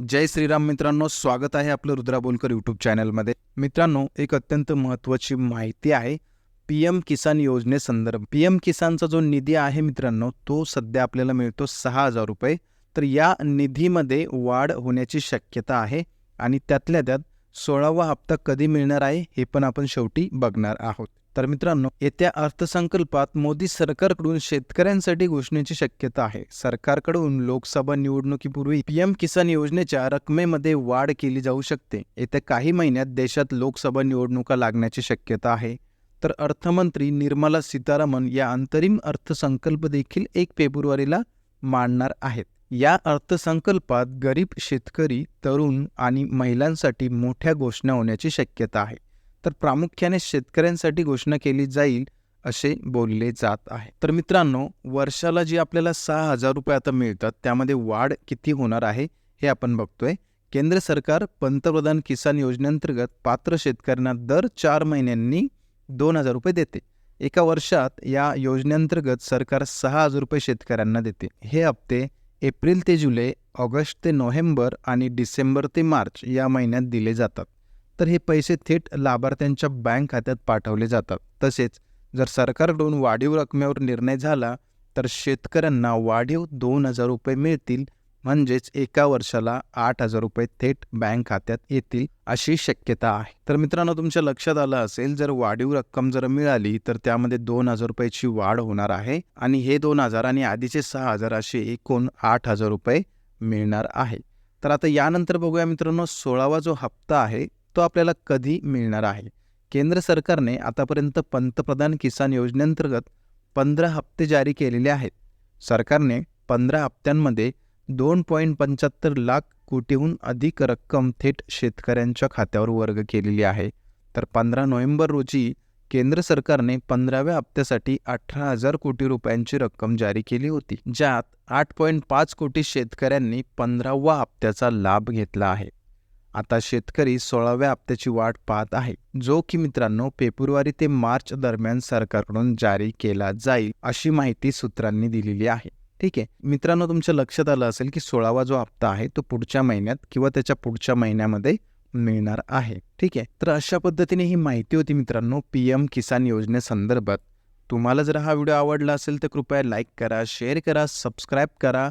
जय श्रीराम मित्रांनो स्वागत आहे आपलं रुद्रा बोलकर यूट्यूब चॅनलमध्ये मित्रांनो एक अत्यंत महत्त्वाची माहिती आहे पी एम किसान योजनेसंदर्भ पी एम किसानचा जो निधी आहे मित्रांनो तो सध्या आपल्याला मिळतो सहा हजार रुपये. तर या निधीमध्ये वाढ होण्याची शक्यता आहे आणि त्यातल्या त्यात सोळावा हप्ता कधी मिळणार आहे हे पण आपण शेवटी बघणार आहोत. तर मित्रांनो येत्या अर्थसंकल्पात मोदी सरकारकडून शेतकऱ्यांसाठी घोषणेची शक्यता आहे. सरकारकडून लोकसभा निवडणुकीपूर्वी पीएम किसान योजनेच्या रकमेमध्ये वाढ केली जाऊ शकते. येत्या काही महिन्यात देशात लोकसभा निवडणुका लागण्याची शक्यता आहे. तर अर्थमंत्री निर्मला सीतारामन या अंतरिम अर्थसंकल्प देखील एक फेब्रुवारीला मांडणार आहेत. या अर्थसंकल्पात गरीब शेतकरी तरुण आणि महिलांसाठी मोठ्या घोषणा होण्याची शक्यता आहे. तर प्रामुख्याने शेतकऱ्यांसाठी घोषणा केली जाईल असे बोलले जात आहे. तर मित्रांनो वर्षाला जी आपल्याला सहा हजार रुपये आता मिळतात त्यामध्ये वाढ किती होणार आहे हे आपण बघतोय. केंद्र सरकार पंतप्रधान किसान योजनेअंतर्गत पात्र शेतकऱ्यांना दर चार महिन्यांनी दोन हजार रुपये देते. एका वर्षात या योजनेअंतर्गत सरकार सहा हजार रुपये शेतकऱ्यांना देते. हे हप्ते एप्रिल ते जुलै ऑगस्ट ते नोव्हेंबर आणि डिसेंबर ते मार्च या महिन्यात दिले जातात. तर हे पैसे थेट लाभार्थ्यांच्या बँक खात्यात पाठवले जातात. तसेच जर सरकारकडून वाढीव रकमेवर निर्णय झाला तर शेतकऱ्यांना वाढीव दोन हजार रुपये मिळतील म्हणजेच एका वर्षाला आठ हजार रुपये थेट बँक खात्यात येतील अशी शक्यता आहे. तर मित्रांनो तुमच्या लक्षात आलं असेल जर वाढीव रक्कम जर मिळाली तर त्यामध्ये दोन हजार रुपयाची वाढ होणार आहे आणि हे दोन हजार आणि आधीचे सहा हजार असे एकूण आठ हजार रुपये मिळणार आहे. तर आता यानंतर बघूया मित्रांनो सोळावा जो हप्ता आहे तो आपल्याला कधी मिळणार आहे? केंद्र सरकारने आतापर्यंत पंतप्रधान किसान योजनेअंतर्गत पंधरा हप्ते जारी केलेले आहेत. सरकारने पंधरा हप्त्यांमध्ये दोन पॉईंट पंच्याहत्तर लाख कोटीहून अधिक रक्कम थेट शेतकऱ्यांच्या खात्यावर वर्ग केलेली आहे. तर पंधरा नोव्हेंबर रोजी केंद्र सरकारने पंधराव्या हप्त्यासाठी अठरा हजार कोटी रुपयांची रक्कम जारी केली होती ज्यात आठ पॉईंट पाच कोटी शेतकऱ्यांनी पंधरावा हप्त्याचा लाभ घेतला आहे. आता शेतकरी सोळाव्या हप्त्याची वाट पाहत आहे. जो की मित्रांनो फेब्रुवारी ते मार्च दरम्यान सरकारकडून जारी केला जाईल अशी माहिती सूत्रांनी दिलेली आहे. ठीक आहे. मित्रांनो तुमच्या लक्षात आलं असेल की सोळावा जो हप्ता आहे तो पुढच्या महिन्यात किंवा त्याच्या पुढच्या महिन्यामध्ये मिळणार आहे. ठीक आहे. तर अशा पद्धतीने ही माहिती होती मित्रांनो पी एम किसान योजनेसंदर्भात तुम्हाला जर हा व्हिडिओ आवडला असेल तर कृपया लाईक करा शेअर करा सबस्क्राईब करा.